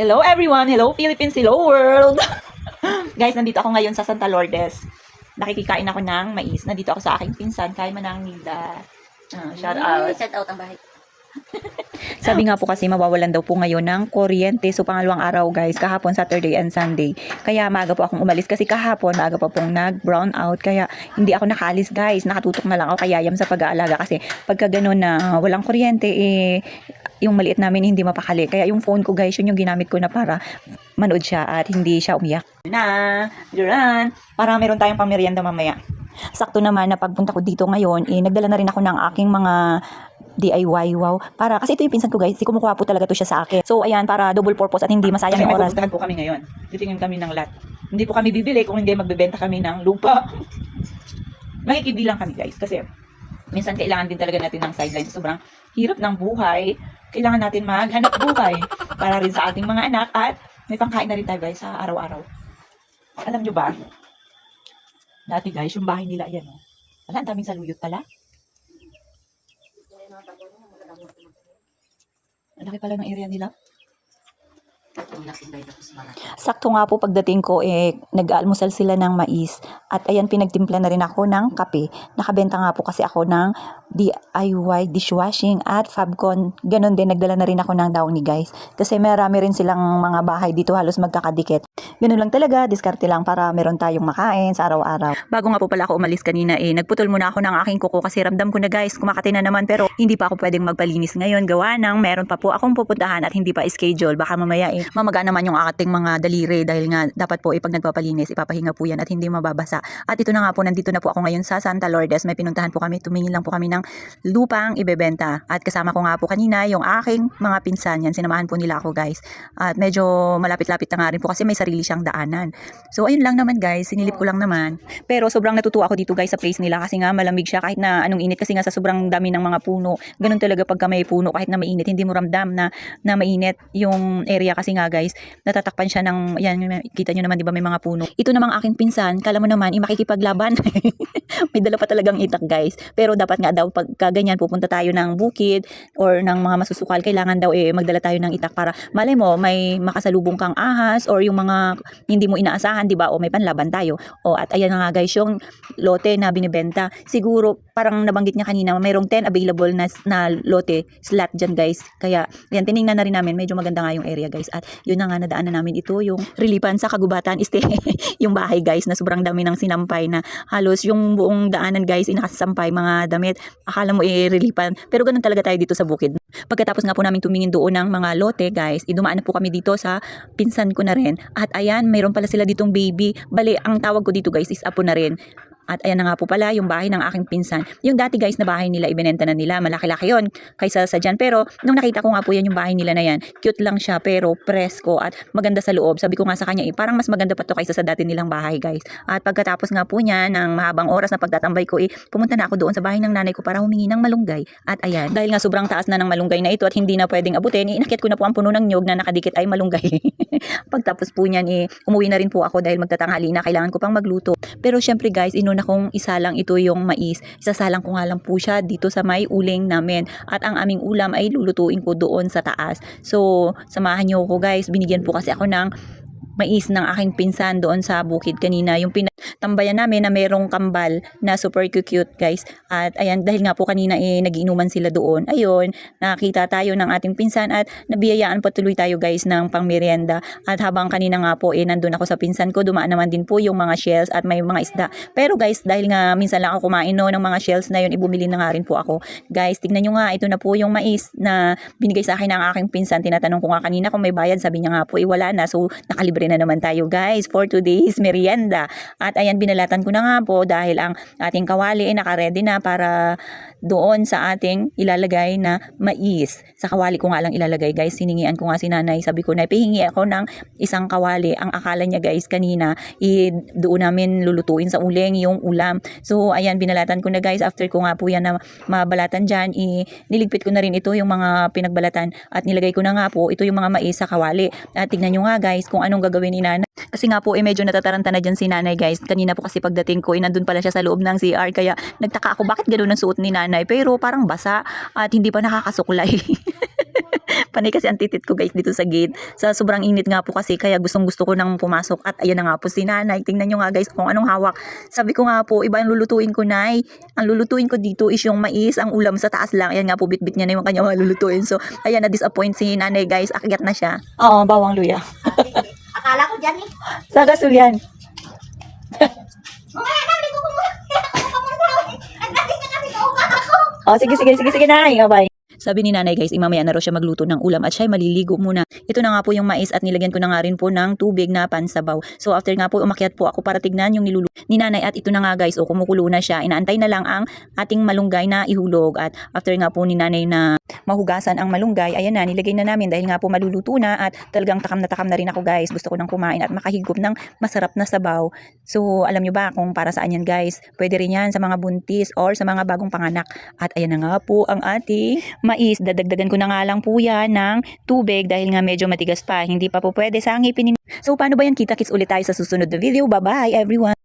Hello everyone! Hello Philippines! Hello world! Guys, nandito ako ngayon sa Santa Lourdes. Nakikikain ako ng mais. Nandito ako sa aking pinsan, kay Manang Nilda. Ah, shout out. Shout out ang bahay. Sabi nga po kasi mawawalan daw po ngayon ng kuryente. So pangalawang araw guys, kahapon Saturday and Sunday. Kaya maaga po akong umalis kasi kahapon maaga pa pong nag-brown out. Kaya hindi ako nakaalis guys. Nakatutok na lang ako kayayam sa pag-aalaga. Kasi pagka ganun na walang kuryente, eh, yung maliit namin hindi mapakali. Kaya yung phone ko guys, yun yung ginamit ko na para manood siya at hindi siya umiyak. Na, Duran, para meron tayong pamerienda mamaya. Sakto naman na pagpunta ko dito ngayon, eh, nagdala na rin ako ng aking mga DIY, wow. Para, kasi ito yung pinsan ko guys, si kumukuha po talaga to siya sa akin. So, ayan, para double purpose at hindi masayang yung oras. po kami ngayon. Titingin kami ng lot. Hindi po kami bibili kung hindi magbebenta kami ng lupa. Makikibilang kami guys kasi minsan kailangan din talaga natin ng sideline sobrang hirap ng buhay. Kailangan natin maghanap buhay para rin sa ating mga anak at may pangkain na rin tayo guys sa araw-araw. Alam nyo ba? Dati guys, yung bahay nila, yan oh. Wala, ang daming saluyot pala. Ang laki pala ng area nila. Sakto nga po pagdating ko, eh, nag-almusal sila ng mais. At ayan, pinagtimpla na rin ako ng kape. Nakabenta nga po kasi ako ng DIY dishwashing at Fabcon. Ganon din, nagdala na rin ako ng Downy guys. Kasi marami rin silang mga bahay dito halos magkakadikit. Ganun lang talaga, diskarte lang para meron tayong makain sa araw-araw. Bago nga po pala ako umalis kanina, eh, nagputol muna ako ng aking kuko kasi ramdam ko na guys, kumakati na naman pero hindi pa ako pwedeng magpalinis ngayon. Gawa ng meron pa po akong pupuntahan at hindi pa schedule. Baka mamaya eh, mamaga naman yung ating mga daliri dahil nga dapat po eh, pag nagpapalinis, ipapahinga po yan at hindi mababasa. At ito na nga po, nandito na po ako ngayon sa Santa Lourdes. May pinuntahan po kami, tumingin lang po kami ng lupang ibebenta. At kasama ko nga po kanina yung aking mga pinsan yan. Sinamahan po nila ako guys. At medyo malapit-lapit na nga rin po kasi may sarili siyang daanan. So ayun lang naman guys, sinilip ko lang naman. Pero sobrang natutuwa ako dito guys sa place nila kasi nga malamig siya kahit na anong init kasi nga sa sobrang dami ng mga puno. Ganun talaga pagka may puno kahit na mainit, hindi mo ramdam na, na mainit yung area kasi nga guys, natatakpan siya ng, yan, kita nyo naman di ba may mga puno. Ito namang aking pinsan, kala mo naman, eh, makikipaglaban. may dala pa talagang itak guys. Pero dapat nga daw pagka ganyan pupunta tayo ng bukid or ng mga masusukal, kailangan daw eh magdala tayo ng itak para malay mo may makasalubong kang ahas or yung mga hindi mo inaasahan, di ba? O may panlaban tayo. O at ayan nga guys, yung lote na binibenta. Siguro parang nabanggit niya kanina, mayroong 10 available na, na lote slot dyan guys. Kaya yan, tiningnan na rin namin, medyo maganda nga yung area guys. At yun na nga nadaanan namin ito, yung relipan sa kagubatan, este yung bahay guys na sobrang dami ng sinampay na halos yung buong daanan guys, inakasampay mga damit. Akala mo eh relipan. Pero ganun talaga tayo dito sa bukid. Pagkatapos nga po namin tumingin doon ng mga lote guys, idumaan na po kami dito sa pinsan ko na rin. At ayan, mayroon pala sila ditong baby. Bali, ang tawag ko dito guys is apo na rin. At ayan na nga po pala yung bahay ng aking pinsan. Yung dati guys na bahay nila, ibinenta na nila. Malaki-laki yon kaysa sa dyan. Pero nung nakita ko nga po yan yung bahay nila na yan, cute lang siya pero presko at maganda sa loob. Sabi ko nga sa kanya, eh, parang mas maganda pa to kaysa sa dati nilang bahay guys. At pagkatapos nga po niya ng mahabang oras na pagtatambay ko, eh, pumunta na ako doon sa bahay ng nanay ko para humingi ng malunggay. At ayan, dahil nga sobrang taas na ng malunggay na ito at hindi na pwedeng abutin, eh, inakit ko na po ang puno ng nyog na nakadikit ay malunggay. Pagtapos po niyan, eh, umuwi na rin po ako dahil magtatanghali na kailangan ko pang magluto. Pero syempre guys, inuna kong isa lang ito yung mais. Isasalang ko nga lang po siya dito sa may uling namin. At ang aming ulam ay lulutuin ko doon sa taas. So, samahan niyo ko guys. Binigyan po kasi ako ng mais ng aking pinsan doon sa bukid kanina. Yung pinatambayan namin na merong kambal na super cute guys. At ayan, dahil nga po kanina eh, nagiinuman sila doon. Ayun, nakita tayo ng ating pinsan at nabiyayaan patuloy tayo guys ng pangmerienda. At habang kanina nga po eh, nandun ako sa pinsan ko, dumaan naman din po yung mga shells at may mga isda. Pero guys, dahil nga minsan lang ako kumain no, ng mga shells na yun, ibumili na nga rin po ako. Guys, tignan nyo nga, ito na po yung mais na binigay sa akin ng aking pinsan. Tinatanong ko nga kanina kung may bayad, sabi niya nga po, eh wala na. So, nakalibre na naman tayo guys for today's merienda. At ayan, binalatan ko na nga po dahil ang ating kawali ay nakaredy na para doon sa ating ilalagay na mais. Sa kawali ko nga lang ilalagay guys. Siningian ko nga si nanay. Sabi ko na pihingi ako ng isang kawali. Ang akala niya guys kanina, i, doon namin lulutuin sa uling yung ulam. So ayan, binalatan ko na guys. After ko nga po yan na mabalatan dyan, i, niligpit ko na rin ito yung mga pinagbalatan at nilagay ko na nga po ito yung mga mais sa kawali. At tignan nyo nga guys kung anong gagawin ni nanay. Kasi nga po eh medyo natataranta na dyan si nanay guys. Kanina po kasi pagdating ko eh nandun pala siya sa loob ng CR kaya nagtaka ako bakit ganoon ang suot ni nanay pero parang basa at hindi pa nakakasuklay. Panay kasi ang titit ko guys dito sa gate. Sa sobrang init nga po kasi kaya gustong gusto ko nang pumasok at ayan na nga po si nanay. Tingnan nyo nga guys kung anong hawak. Sabi ko nga po, iba ang lulutuin ko nay. Ang lulutuin ko dito is yung mais, ang ulam sa taas lang. Ayan nga po, bitbit niya na yung kanyang malulutuin. So, ayan na-disappoint si nanay guys. Akyat na siya. Oo, bawang luya. Akala ko dyan eh. Sa gasulyan. Mamaya na, ligo ko muna. Ako pa muna. Ang dati niya kasi kaupa ako. Oh, sige, sige, sige, sige, nay. Bye. Sabi ni nanay guys, imamaya na raw siya magluto ng ulam at siya maliligo muna. Ito na nga po yung mais at nilagyan ko na nga rin po ng tubig na pansabaw. So after nga po umakyat po ako para tignan yung niluluto ni nanay at ito na nga guys, o kumukulo na siya. Inaantay na lang ang ating malunggay na ihulog at after nga po ni nanay na mahugasan ang malunggay, ayan na, nilagay na namin dahil nga po maluluto na at talagang takam na takam na rin ako guys. Gusto ko nang kumain at makahigop ng masarap na sabaw. So alam nyo ba kung para saan yan guys? Pwede rin yan sa mga buntis or sa mga bagong panganak. At ayan na nga po ang ating mais. Dadagdagan ko na nga lang po yan ng tubig dahil nga medyo matigas pa. Hindi pa po pwede sa ngipin. ni- So paano ba yan? Kita-kits ulit tayo sa susunod na video. Bye-bye everyone!